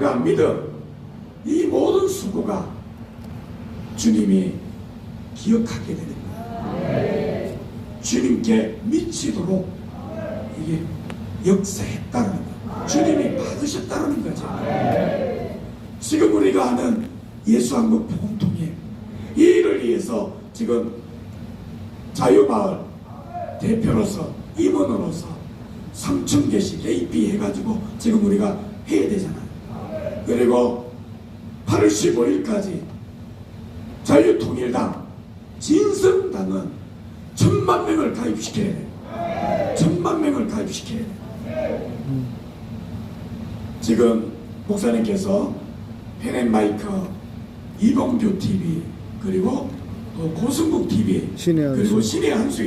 내가 믿음 이 모든 수고가 주님이 기억하게 되는 거예요. 주님께 미치도록 이게 역사했다는 거예요. 주님이 받으셨다는 거죠. 지금 우리가 하는 예수 한국 복음통일 이 일을 위해서 지금 자유마을 대표로서 임원으로서 3천 개씩 AP 해가지고 지금 우리가 해야 되잖아요. 그리고 8월 15일까지 자유통일당 진성당은 천만 명을 가입시켜야 돼요. 천만 명을 가입시켜야 돼요. 지금 목사님께서 펜앤마이크 이봉규 TV 그리고 또 고승국 TV. 그리고 신의 한수